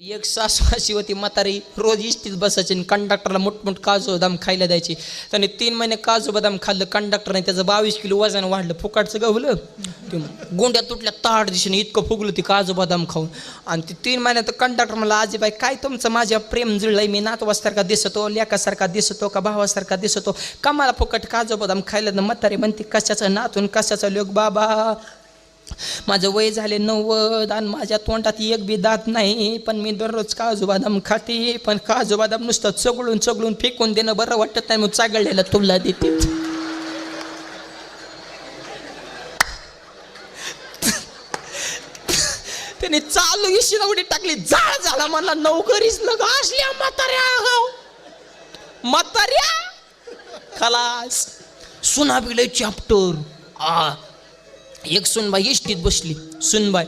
एक सासू अशी होती म्हातारी रोज इष्टीत बसायची आणि कंडक्टरला मोठमोठ काजू बदाम खायला द्यायची. त्याने तीन महिने काजू बदाम खाल्लं कंडक्टरने त्याचं बावीस किलो वजन वाढलं फुकाटचं गवलं. ते गोंड्या तुटल्या ताट दिशेने इतकं फुगलं ती काजू बदाम खाऊन. आणि ते तीन महिन्यात कंडक्टर मला आजीबाई काय तुमचं माझ्या प्रेम जुळलंय मी नातवासारखा दिसतो लेकासारखा दिसतो का भावासारखा दिसतो? का मला फुकट काजू बदाम खायला म्हातारी म्हणते कशाचं नातून कशाचं लोक बाबा? माझं वय झाले नव्वद आणि माझ्या तोंडात एक बी दात नाही पण मी दररोज काजू बदाम खाते पण काजू बदाम नुसतं चगळून चगळून फेकून देणं बरं वाटत नाही मग चागळलेलं तुला देते. त्याने चालू इशिला उडी टाकली जाळ झाला मला नोकरीच न असल्या म्हाताऱ्या हो. म्हाताऱ्या? खलास. सुना बिले चॅप्टर आ एक सुनबाई इष्टीत बसली. सुनबाई.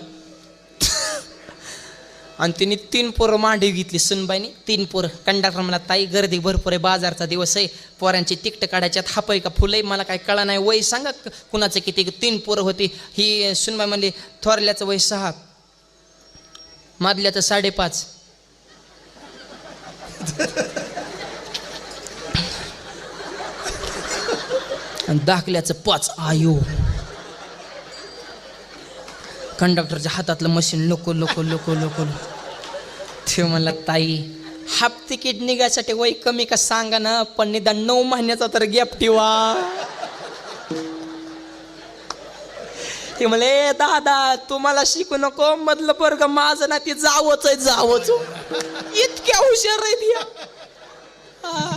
आणि तिने तीन पोरं मांडी घेतली. सुनबाईने तीन पोरं. कंडक्टर मला ताई गर्दी भरपूर आहे. बाजारचा दिवस आहे. पोरांची तिकट काढायच्यात हाप आहे का फुलं मला काय कळा नाही. वय सांगा कुणाचं किती? तीन पोरं होती. ही सुनबाई म्हणली थोरल्याचं वय सहा. मादल्याचं साडेपाच. आणि दाखल्याचं पाच. आयो. कंडक्टरच्या हातातलं मशीन लोको लोको लोको लोको ते म्हणला ताई हाफ तिकीट निघायसाठी वय कमी का सांगा ना पण निदान नऊ महिन्याचा तर गॅप ठेवा. ते म्हणले दादा तुम्हाला शिकू नको मधलं वर्ग माझं ना ते जावंच आहे जावंच. इतक्या हुशार आहेत या. आ.